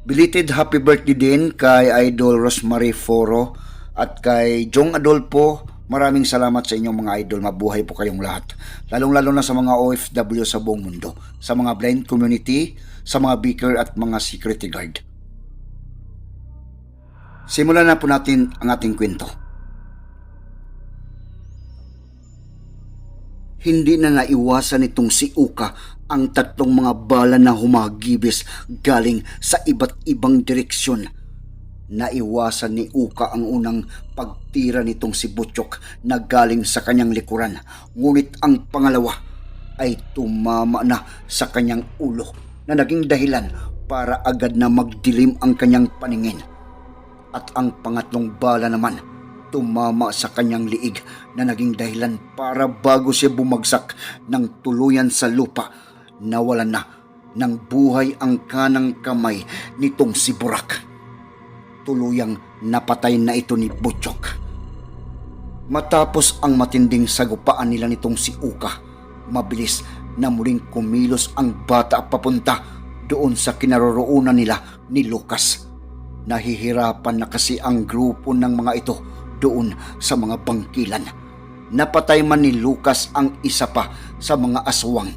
Belated happy birthday din kay Idol Rosemary Foro at kay Jong Adolfo. Maraming salamat sa inyong mga idol. Mabuhay po kayong lahat. Lalong-lalo na sa mga OFW sa buong mundo. Sa mga blind community, sa mga beaker at mga security guard. Simulan na po natin ang ating kwento. Hindi na naiwasan nitong si Uka ang tatlong mga bala na humagibis galing sa iba't ibang direksyon. Naiwasan ni Uka ang unang pagtira nitong si Butchok na galing sa kanyang likuran. Ngunit ang pangalawa ay tumama na sa kanyang ulo na naging dahilan para agad na magdilim ang kanyang paningin. At ang pangatlong bala naman tumama sa kanyang liig na naging dahilan para bago siya bumagsak ng tuluyan sa lupa, nawalan na ng buhay ang kanang kamay nitong si Burak. Tuluyang napatay na ito ni Butchok. Matapos ang matinding sagupaan nila nitong si Uka, mabilis na muling kumilos ang bata papunta doon sa kinaroroonan nila ni Lucas. Nahihirapan na kasi ang grupo ng mga ito doon sa mga bangkilan. Napatay man ni Lucas ang isa pa sa mga aswang.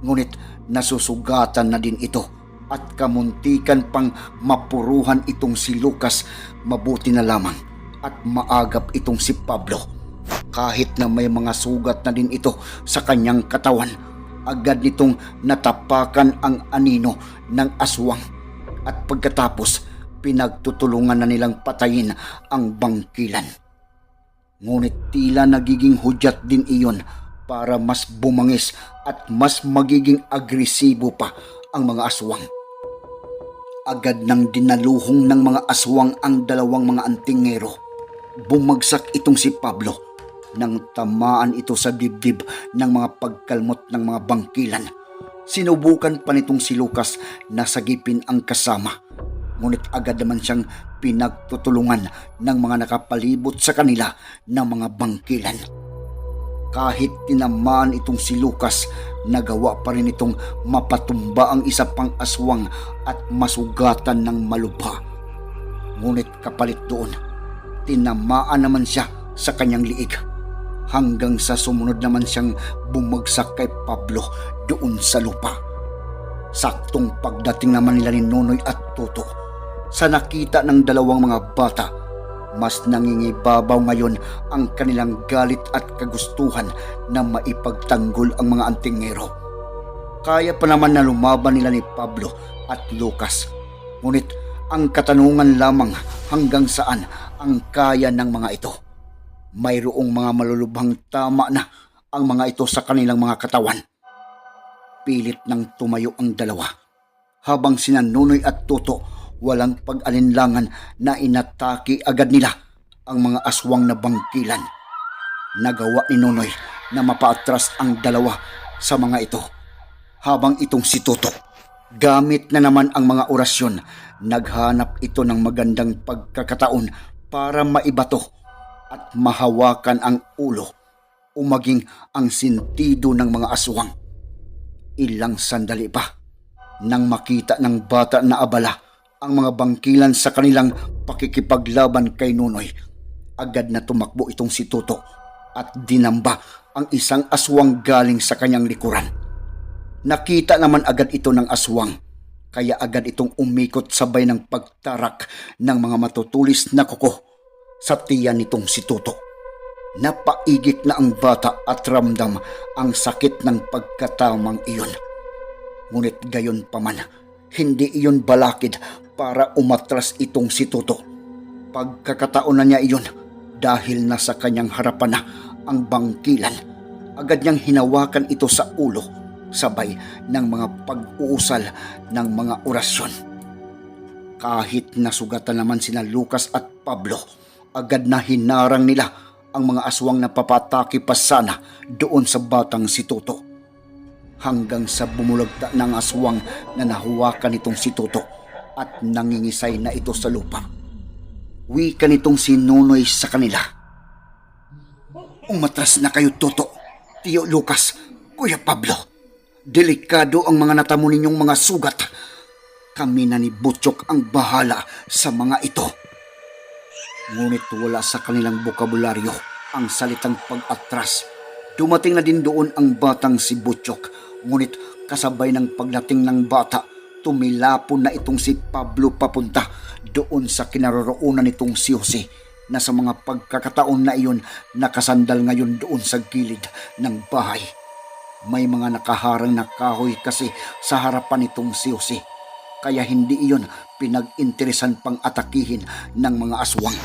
Ngunit nasusugatan na din ito at kamuntikan pang mapuruhan itong si Lucas mabuti na lamang at maagap itong si Pablo. Kahit na may mga sugat na din ito sa kanyang katawan, agad nitong natapakan ang anino ng aswang at pagkatapos pinagtutulungan na nilang patayin ang bangkilan. Ngunit tila nagiging hudyat din iyon para mas bumangis at mas magiging agresibo pa ang mga aswang. Agad nang dinaluhong ng mga aswang ang dalawang mga antingero. Bumagsak itong si Pablo nang tamaan ito sa dibdib ng mga pagkalmot ng mga bangkilan. Sinubukan pa nitong si Lucas na sagipin ang kasama ngunit agad naman siyang pinagtutulungan ng mga nakapalibot sa kanila ng mga bangkilan. Kahit tinamaan itong si Lucas, nagawa pa rin itong mapatumba ang isa pang aswang at masugatan ng malubha. Ngunit kapalit doon, tinamaan naman siya sa kanyang liig hanggang sa sumunod naman siyang bumagsak kay Pablo doon sa lupa. Saktong pagdating naman nila ni Nonoy at Toto, sa nakita ng dalawang mga bata, mas nangingibabaw ngayon ang kanilang galit at kagustuhan na maipagtanggol ang mga antingero. Kaya pa naman na lumaban nila ni Pablo at Lucas. Ngunit ang katanungan lamang hanggang saan ang kaya ng mga ito. Mayroong mga malulubhang tama na ang mga ito sa kanilang mga katawan. Pilit nang tumayo ang dalawa habang sina Nunoy at Toto walang pag-alinlangan na inatake agad nila ang mga aswang na bangkilan. Nagawa ni Nonoy na mapaatras ang dalawa sa mga ito. Habang itong si Toto, gamit na naman ang mga orasyon, naghanap ito ng magandang pagkakataon para maibato at mahawakan ang ulo o maging ang sintido ng mga aswang. Ilang sandali pa nang makita ng bata na abala ang mga bangkilan sa kanilang pakikipaglaban kay Nunoy. Agad na tumakbo itong si Tuto at dinamba ang isang aswang galing sa kanyang likuran. Nakita naman agad ito ng aswang kaya agad itong umikot sabay ng pagtarak ng mga matutulis na kuko sa tiyan nitong si Tuto. Napaigit na ang bata at ramdam ang sakit ng pagkatamang iyon. Ngunit gayon pa man, hindi iyon balakid para umatras itong si Toto. Pagkakataon na niya iyon dahil nasa kanyang harapan na ang bangkilan. Agad niyang hinawakan ito sa ulo sabay ng mga pag-uusal ng mga orasyon. Kahit nasugatan naman sina Lucas at Pablo, agad na hinarang nila ang mga aswang na papataki pa sana doon sa batang si Toto. Hanggang sa bumulagta ng aswang na nahuwakan nitong si Toto at nangingisay na ito sa lupa. Wika nitong si Nunoy sa kanila. Umatras na kayo, Toto. Tiyo Lucas, Kuya Pablo. Delikado ang mga natamo ninyong mga sugat. Kami na ni Butchok ang bahala sa mga ito. Ngunit wala sa kanilang bokabularyo ang salitang pag-atras. Dumating na din doon ang batang si Butchok. Ngunit kasabay ng pagdating ng bata, tumilapon na itong si Pablo papunta doon sa kinaroroonan nitong si Jose na sa mga pagkakataon na iyon nakasandal ngayon doon sa gilid ng bahay. May mga nakaharang na kahoy kasi sa harapan nitong si Jose kaya hindi iyon pinag-interesan pang atakihin ng mga aswang.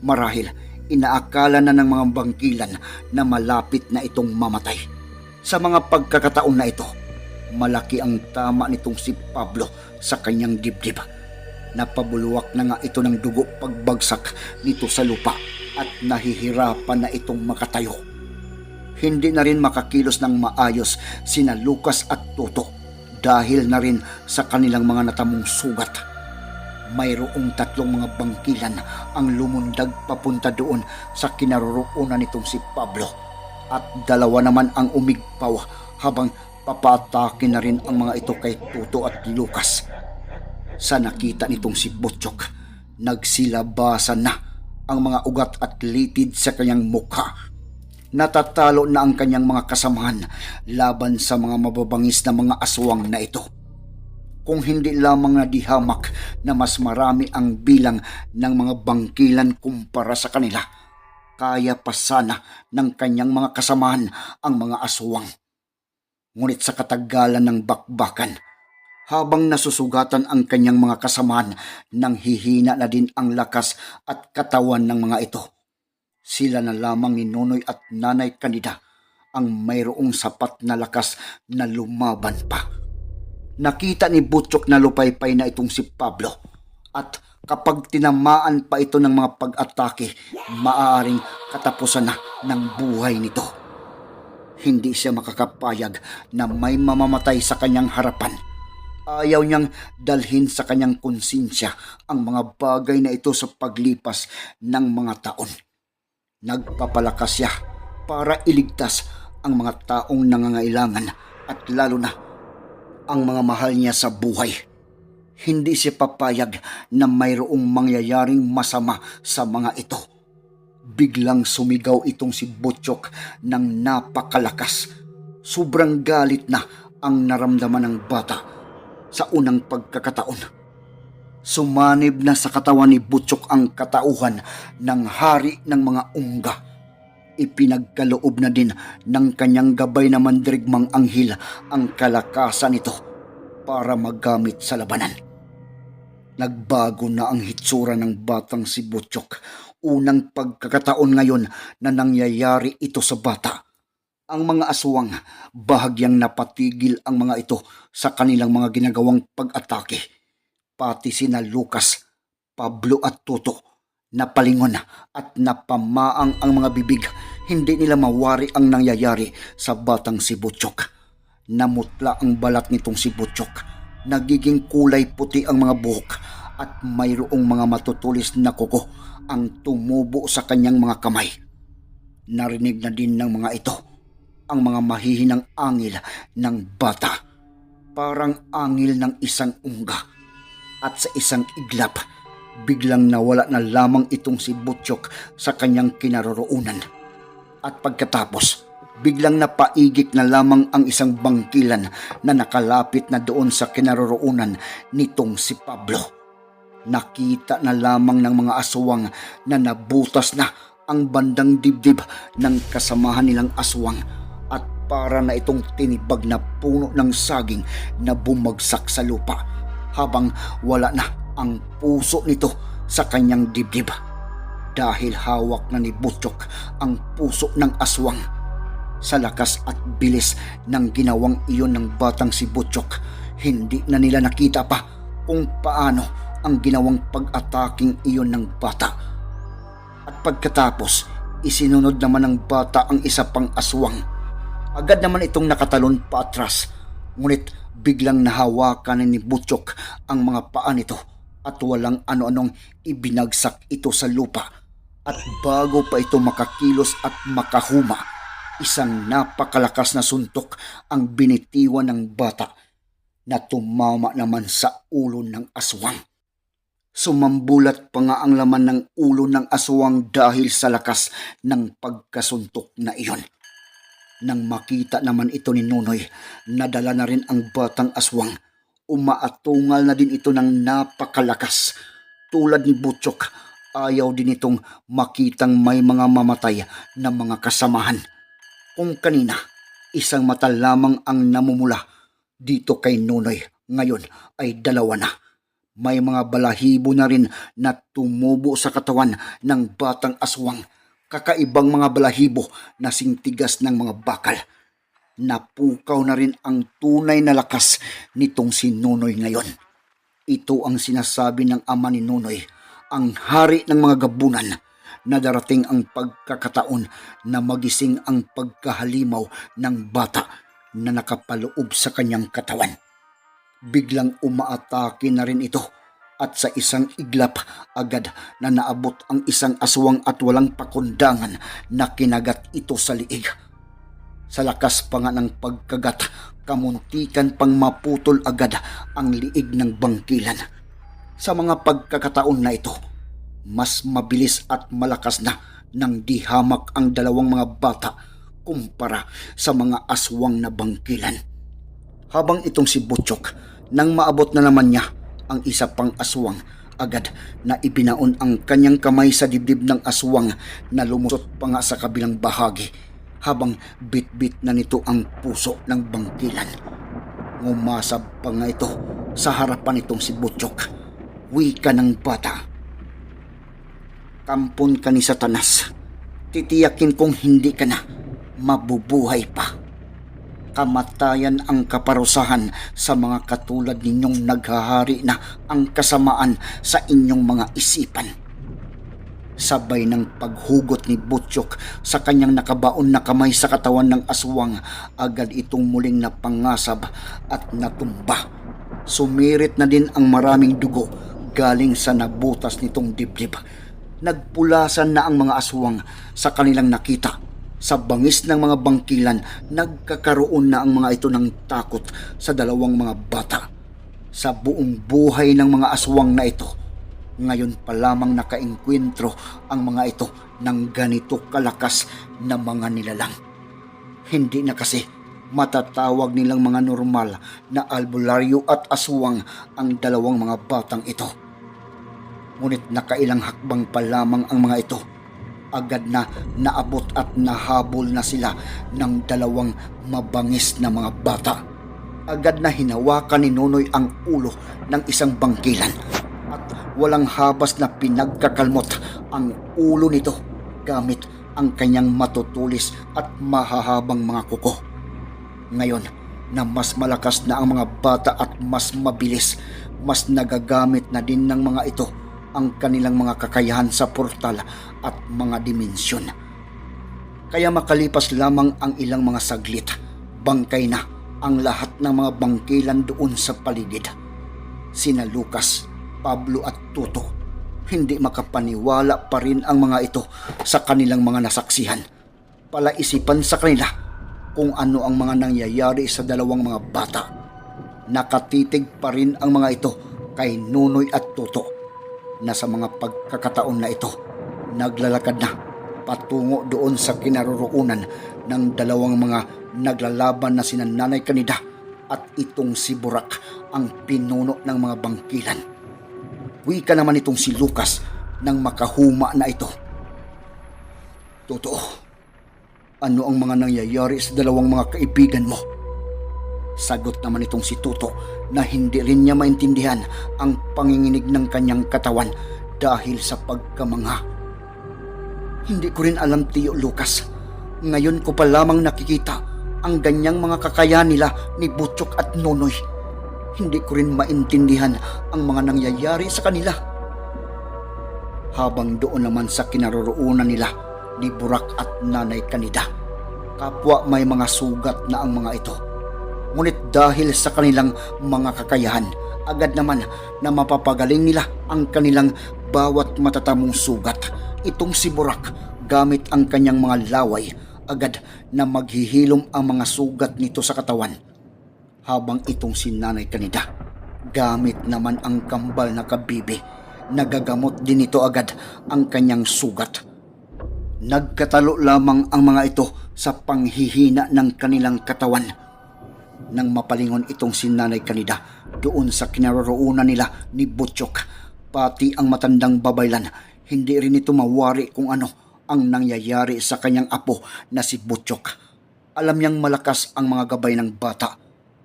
Marahil, inaakala na ng mga bangkilan na malapit na itong mamatay. Sa mga pagkakataon na ito, malaki ang tama nitong si Pablo sa kanyang dibdib. Napabuluwak na nga ito ng dugo pagbagsak nito sa lupa at nahihirapan na itong makatayo. Hindi na rin makakilos ng maayos sina Lucas at Toto dahil na rin sa kanilang mga natamong sugat. Mayroong tatlong mga bangkilan ang lumundag papunta doon sa kinaroroonan nitong si Pablo at dalawa naman ang umigpaw habang papatake na rin ang mga ito kay Tuto at Lucas. Sa nakita nitong si Butchok, nagsilabasan na ang mga ugat at litid sa kanyang mukha natatalo na ang kanyang mga kasamahan laban sa mga mababangis na mga aswang na ito. Kung hindi lamang na dihamak na mas marami ang bilang ng mga bangkilan kumpara sa kanila, kaya pa sana ng kanyang mga kasamahan ang mga aswang. Ngunit sa katagalan ng bakbakan, habang nasusugatan ang kanyang mga kasamahan nang hihina na din ang lakas at katawan ng mga ito sila na lamang ni Nonoy at Nanay Kanida ang mayroong sapat na lakas na lumaban pa. Nakita ni Butchok na lupaypay na itong si Pablo at kapag tinamaan pa ito ng mga pag-atake, maaaring katapusan na ng buhay nito. Hindi siya makakapayag na may mamamatay sa kanyang harapan. Ayaw niyang dalhin sa kanyang konsensya ang mga bagay na ito sa paglipas ng mga taon. Nagpapalakas siya para iligtas ang mga taong nangangailangan at lalo na ang mga mahal niya sa buhay. Hindi siya papayag na mayroong mangyayaring masama sa mga ito. Biglang sumigaw itong si Butchok ng napakalakas. Sobrang galit na ang naramdaman ng bata sa unang pagkakataon. Sumanib na sa katawan ni Butchok ang katauhan ng hari ng mga ungga. Ipinagkaloob na din ng kanyang gabay na mandirigmang anghel ang kalakasan nito para magamit sa labanan. Nagbago na ang hitsura ng batang si Butchok. Unang pagkakataon ngayon na nangyayari ito sa bata. Ang mga aswang bahagyang napatigil ang mga ito sa kanilang mga ginagawang pag-atake pati sina Lucas, Pablo at Toto napalingon at napamaang ang mga bibig. Hindi nila mawari ang nangyayari sa batang si Butchok. Namutla ang balat nitong si Butchok. Nagiging kulay puti ang mga buhok at mayroong mga matutulis na kuko ang tumubo sa kanyang mga kamay. Narinig na din ng mga ito ang mga mahihinang angil ng bata. Parang angil ng isang ungga at sa isang iglap, biglang nawala na lamang itong si Butchok sa kanyang kinaroroonan. At pagkatapos, biglang napaigik na lamang ang isang bangkilan na nakalapit na doon sa kinaroroonan nitong si Pablo. Nakita na lamang ng mga aswang na nabutas na ang bandang dibdib ng kasamahan nilang aswang at para na itong tinibag na puno ng saging na bumagsak sa lupa habang wala na ang puso nito sa kanyang dibdib. Dahil hawak na ni Butchok ang puso ng aswang. Sa lakas at bilis ng ginawang iyon ng batang si Butchok, hindi na nila nakita pa kung paano ang ginawang pag-ataking iyon ng bata. At pagkatapos, isinunod naman ng bata ang isa pang aswang. Agad naman itong nakatalon pa atras, ngunit biglang nahawakan ni Butchok ang mga paa nito at walang ano-anong ibinagsak ito sa lupa. At bago pa ito makakilos at makahuma, isang napakalakas na suntok ang binitiwan ng bata na tumama naman sa ulo ng aswang. Sumambulat pa nga ang laman ng ulo ng aswang dahil sa lakas ng pagkasuntok na iyon. Nang makita naman ito ni Nunoy, nadala na rin ang batang aswang. Umaatungal na din ito ng napakalakas. Tulad ni Butchok, ayaw din itong makitang may mga mamatay na mga kasamahan. Kung kanina, isang mata lamang ang namumula dito kay Nunoy. Ngayon ay dalawa na. May mga balahibo na rin na tumubo sa katawan ng batang aswang. Kakaibang mga balahibo na singtigas ng mga bakal. Napukaw na rin ang tunay na lakas nitong si Nunoy ngayon. Ito ang sinasabi ng ama ni Nunoy, ang hari ng mga gabunan na darating ang pagkakataon na magising ang pagkahalimaw ng bata na nakapaloob sa kanyang katawan. Biglang umaatake na rin ito at sa isang iglap agad na naabot ang isang aswang at walang pakundangan na kinagat ito sa liig. Sa lakas pa nga ng pagkagat, kamuntikan pang maputol agad ang liig ng bangkilan. Sa mga pagkakataon na ito, mas mabilis at malakas na nang dihamak ang dalawang mga bata kumpara sa mga aswang na bangkilan. Habang itong si Butchok, nang maabot na naman niya ang isa pang aswang, agad na ibinaon ang kanyang kamay sa dibdib ng aswang na lumusot pa nga sa kabilang bahagi habang bit-bit na nito ang puso ng bangkilan. Ngumasab pa nga ito sa harapan nitong si Butchok. Wika ng bata. Kampon ka ni Satanas. Titiyakin kong hindi ka na mabubuhay pa. Kamatayan ang kaparusahan sa mga katulad ninyong naghahari na ang kasamaan sa inyong mga isipan. Sabay ng paghugot ni Butchok sa kanyang nakabaon na kamay sa katawan ng aswang, agad itong muling napangasab at natumba. Sumirit na din ang maraming dugo galing sa nabutas nitong dibdib. Nagpulasan na ang mga aswang sa kanilang nakita. Sa bangis ng mga bangkilan, nagkakaroon na ang mga ito ng takot sa dalawang mga bata. Sa buong buhay ng mga aswang na ito, ngayon pa lamang nakainkwentro ang mga ito ng ganito kalakas na mga nilalang. Hindi na kasi matatawag nilang mga normal na albularyo at aswang ang dalawang mga batang ito. Ngunit nakailang hakbang pa lamang ang mga ito. Agad na naabot at nahabol na sila ng dalawang mabangis na mga bata. Agad na hinawakan ni Nonoy ang ulo ng isang bangkilan at walang habas na pinagkakalmot ang ulo nito gamit ang kanyang matutulis at mahahabang mga kuko. Ngayon na mas malakas na ang mga bata at mas mabilis, mas nagagamit na din ng mga ito ang kanilang mga kakayahan sa portal at mga dimensyon. Kaya makalipas lamang ang ilang mga saglit, bangkay na ang lahat ng mga bangkilan doon sa paligid. Sina Lucas, Pablo at Tuto, hindi makapaniwala pa rin ang mga ito sa kanilang mga nasaksihan. Palaisipan sa kanila kung ano ang mga nangyayari sa dalawang mga bata. Nakatitig pa rin ang mga ito kay Nunoy at Tuto na sa mga pagkakataon na ito naglalakad na patungo doon sa kinaroroonan ng dalawang mga naglalaban na sina Nanay Kanida at itong si Burak ang pinuno ng mga bangkilan. Wika naman itong si Lucas ng makahuma na ito. Totoo, ano ang mga nangyayari sa dalawang mga kaibigan mo? Sagot naman itong si Tuto na hindi rin niya maintindihan ang panginginig ng kanyang katawan dahil sa pagkamangha. Hindi ko rin alam, Tiyo Lucas. Ngayon ko pa lamang nakikita ang ganyang mga kakayahan nila ni Butchok at Nonoy. hindi ko rin maintindihan ang mga nangyayari sa kanila. Habang doon naman sa kinaroroonan nila ni Burak at Nanay Kanida, kapwa may mga sugat na ang mga ito. Ngunit dahil sa kanilang mga kakayahan, agad naman na mapapagaling nila ang kanilang bawat matatamong sugat. Itong si Burak, gamit ang kanyang mga laway, agad na maghihilom ang mga sugat nito sa katawan. Habang itong si Nanay Kanida, gamit naman ang kambal na kabibi, nagagamot din ito agad ang kanyang sugat. Nagkatalo lamang ang mga ito sa panghihina ng kanilang katawan nang mapalingon itong si Nanay Kanida doon sa kinaroroonan nila ni Butchok. Pati ang matandang babaylan, hindi rin ito mawari kung ano ang nangyayari sa kanyang apo na si Butchok. Alam niyang malakas ang mga gabay ng bata,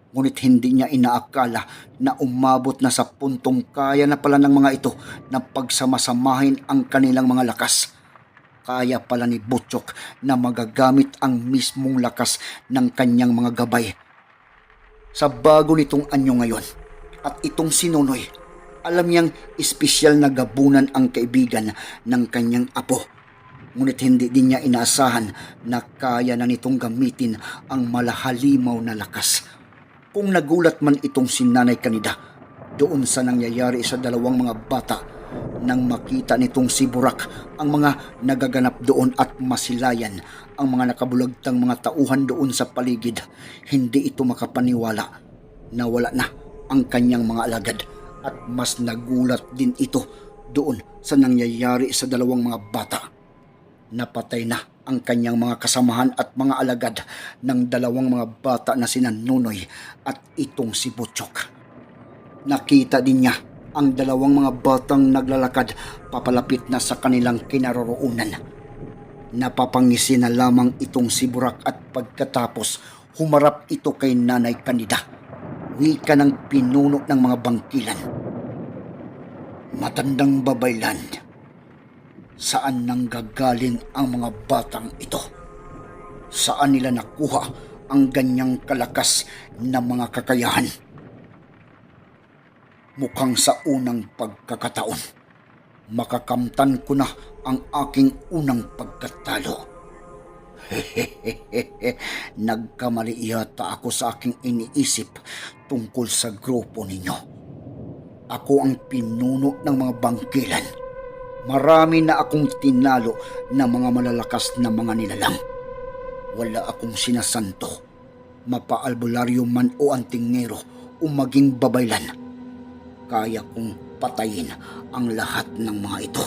ngunit hindi niya inaakala na umabot na sa puntong kaya na pala ng mga ito na pagsamasamahin ang kanilang mga lakas. Kaya pala ni Butchok na magagamit ang mismong lakas ng kanyang mga gabay sa bago nitong anyo ngayon. At itong sinunoy, alam niyang espesyal na gabunan ang kaibigan ng kanyang apo. Ngunit hindi din niya inaasahan na kaya na nitong gamitin ang malahalimaw na lakas. Kung nagulat man itong si Nanay Kanida doon sa nangyayari sa dalawang mga bata nang makita nitong si Burak ang mga nagaganap doon at masilayan ang mga nakabulagtang mga tauhan doon sa paligid, hindi ito makapaniwala na wala na ang kanyang mga alagad at mas nagulat din ito doon sa nangyayari sa dalawang mga bata. Napatay na ang kanyang mga kasamahan at mga alagad ng dalawang mga bata na sina Nunoy at itong si Butchok. Nakita din niya ang dalawang mga batang naglalakad papalapit na sa kanilang kinaroroonan. Napapangisi na lamang itong si Burak at pagkatapos humarap ito kay Nanay Kanida. Wika ng pinuno ng mga bangkilan. Matandang babaylan. Saan nang gagaling ang mga batang ito? Saan nila nakuha ang ganyang kalakas na mga kakayahan? mukhang sa unang pagkakataon. Makakamtan ko na ang aking unang pagkatalo. Nagkamali yata ako sa aking iniisip tungkol sa grupo ninyo. Ako ang pinuno ng mga bangkilan. Marami na akong tinalo na mga malalakas na mga nilalang. Wala akong sinasanto, mapaalbularyo man o antingero o maging babaylan kaya kong patayin ang lahat ng mga ito.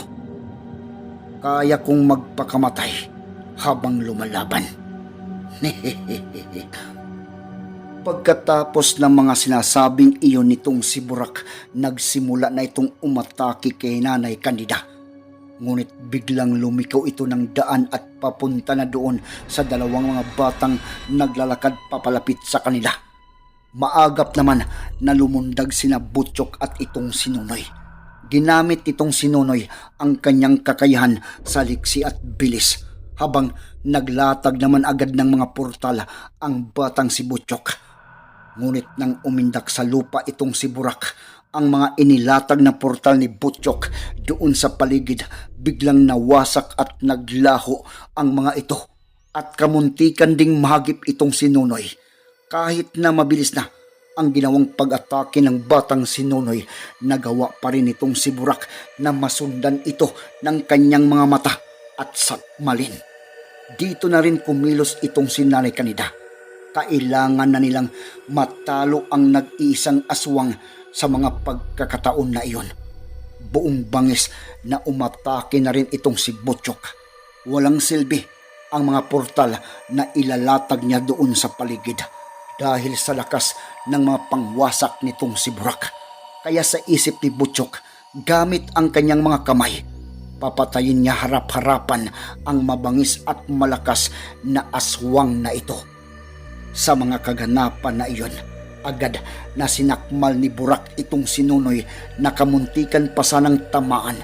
Kaya kong magpakamatay habang lumalaban. Pagkatapos ng mga sinasabing iyon nitong si Burak, nagsimula na itong umatake kay Nanay Kandida. Ngunit biglang lumikaw ito ng daan at papunta na doon sa dalawang mga batang naglalakad papalapit sa kanila Maagap naman na lumundag sina Butchok at itong sinunoy. Ginamit nitong sinunoy ang kanyang kakayahan sa liksi at bilis habang naglatag naman agad ng mga portal ang batang si Butchok. Ngunit nang umindak sa lupa itong si Burak, ang mga inilatag na portal ni Butchok doon sa paligid biglang nawasak at naglaho ang mga ito at kamuntikan ding mahagip itong sinunoy kahit na mabilis na ang ginawang pag-atake ng batang si Nonoy, nagawa pa rin itong si Burak na masundan ito ng kanyang mga mata at sakmalin. Dito na rin kumilos itong si Nanay Kanida. Kailangan na nilang matalo ang nag-iisang aswang sa mga pagkakataon na iyon. Buong bangis na umatake na rin itong si Butchok. Walang silbi ang mga portal na ilalatag niya doon sa paligid dahil sa lakas ng mga pangwasak nitong si Burak. Kaya sa isip ni Butchok, gamit ang kanyang mga kamay, papatayin niya harap-harapan ang mabangis at malakas na aswang na ito. Sa mga kaganapan na iyon, agad na sinakmal ni Burak itong sinunoy na kamuntikan pa sanang tamaan.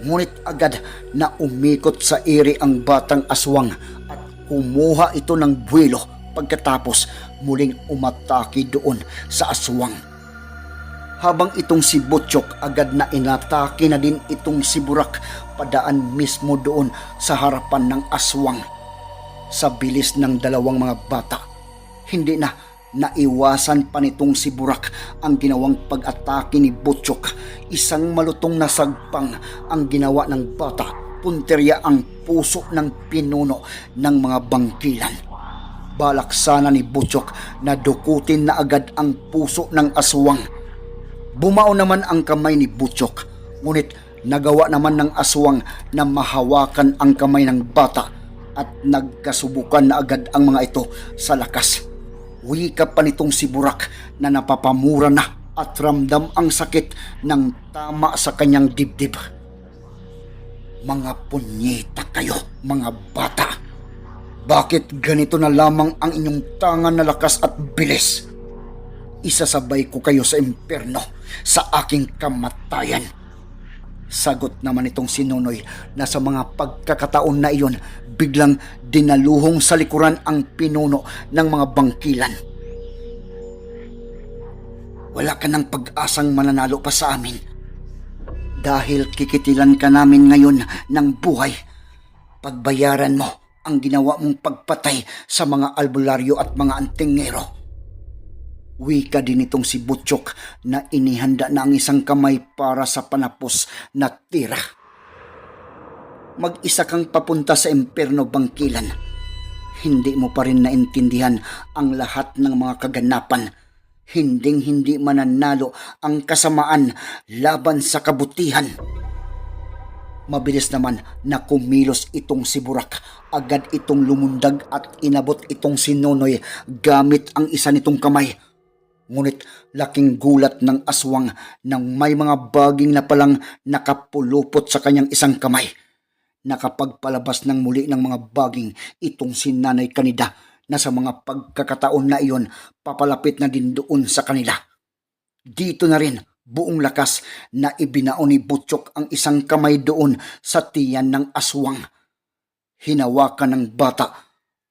Ngunit agad na umikot sa iri ang batang aswang at kumuha ito ng buwelo pagkatapos muling umatake doon sa aswang. habang itong si Butchok agad na inatake na din itong si Burak padaan mismo doon sa harapan ng aswang. Sa bilis ng dalawang mga bata, hindi na naiwasan pa nitong si Burak ang ginawang pag-atake ni Butchok. Isang malutong na sagpang ang ginawa ng bata. Punterya ang puso ng pinuno ng mga bangkilan. Balak sana ni Butchok na dukutin na agad ang puso ng aswang. Bumao naman ang kamay ni Butchok, ngunit nagawa naman ng aswang na mahawakan ang kamay ng bata at nagkasubukan na agad ang mga ito sa lakas. Wika pa nitong si Burak na napapamura na at ramdam ang sakit ng tama sa kanyang dibdib. Mga punyeta kayo, mga bata. Bakit ganito na lamang ang inyong tangan na lakas at bilis? Isasabay ko kayo sa impyerno, sa aking kamatayan. Sagot naman itong sinunoy na sa mga pagkakataon na iyon, biglang dinaluhong sa likuran ang pinuno ng mga bangkilan. Wala ka ng pag-asang mananalo pa sa amin. Dahil kikitilan ka namin ngayon ng buhay, pagbayaran mo ang ginawa mong pagpatay sa mga albularyo at mga antingero. Wika din itong si Butchok na inihanda na ang isang kamay para sa panapos na tira. Mag-isa kang papunta sa impyerno bangkilan. Hindi mo pa rin naintindihan ang lahat ng mga kaganapan. Hinding hindi mananalo ang kasamaan laban sa kabutihan. Mabilis naman na kumilos itong si Burak. Agad itong lumundag at inabot itong si Nonoy gamit ang isa nitong kamay. Ngunit laking gulat ng aswang nang may mga baging na palang nakapulupot sa kanyang isang kamay. Nakapagpalabas ng muli ng mga baging itong si Nanay Kanida na sa mga pagkakataon na iyon papalapit na din doon sa kanila. Dito na rin buong lakas na ibinao ni Butchok ang isang kamay doon sa tiyan ng aswang. Hinawakan ng bata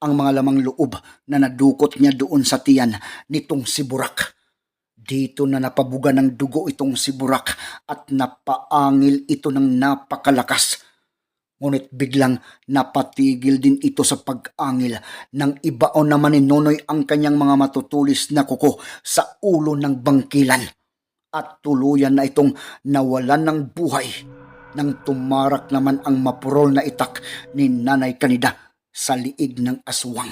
ang mga lamang loob na nadukot niya doon sa tiyan nitong si Burak. Dito na napabuga ng dugo itong si Burak at napaangil ito ng napakalakas. Ngunit biglang napatigil din ito sa pag-angil nang ibaon naman ni Nonoy ang kanyang mga matutulis na kuko sa ulo ng bangkilan. At tuluyan na itong nawalan ng buhay nang tumarak naman ang mapurol na itak ni Nanay Kanida sa liig ng aswang.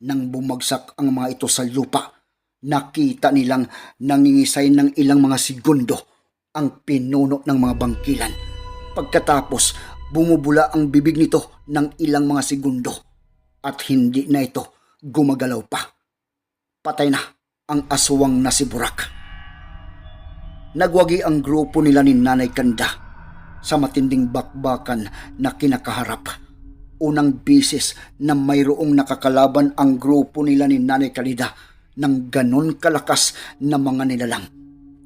Nang bumagsak ang mga ito sa lupa, nakita nilang nangingisay ng ilang mga segundo ang pinuno ng mga bangkilan. Pagkatapos, bumubula ang bibig nito ng ilang mga segundo at hindi na ito gumagalaw pa. Patay na ang aswang na si Burak. Nagwagi ang grupo nila ni Nanay Kanda sa matinding bakbakan na kinakaharap. Unang bisis na mayroong nakakalaban ang grupo nila ni Nanay Kalida ng ganon kalakas na mga nilalang.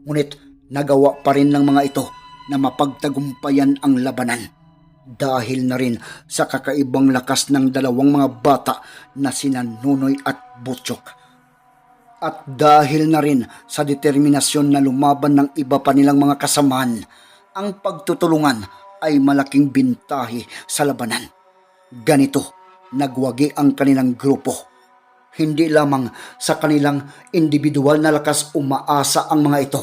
Ngunit nagawa pa rin ng mga ito na mapagtagumpayan ang labanan dahil na rin sa kakaibang lakas ng dalawang mga bata na sina Nunoy at Butchok. At dahil na rin sa determinasyon na lumaban ng iba pa nilang mga kasamahan, ang pagtutulungan ay malaking bintahi sa labanan. Ganito, nagwagi ang kanilang grupo. Hindi lamang sa kanilang individual na lakas umaasa ang mga ito,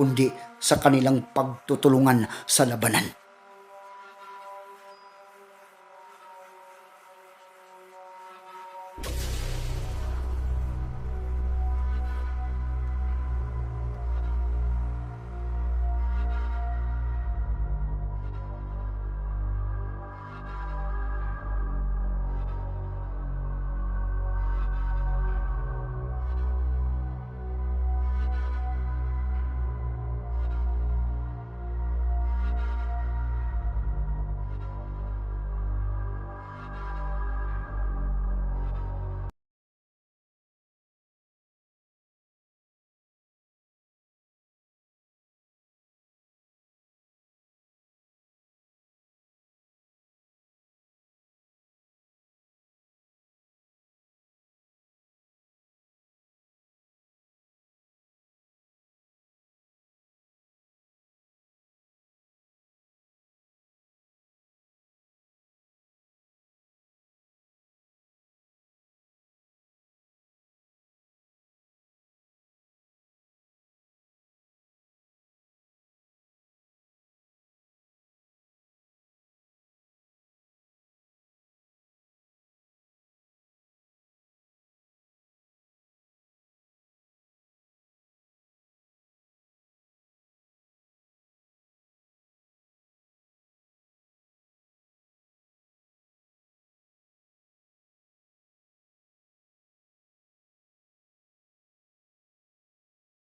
kundi sa kanilang pagtutulungan sa labanan.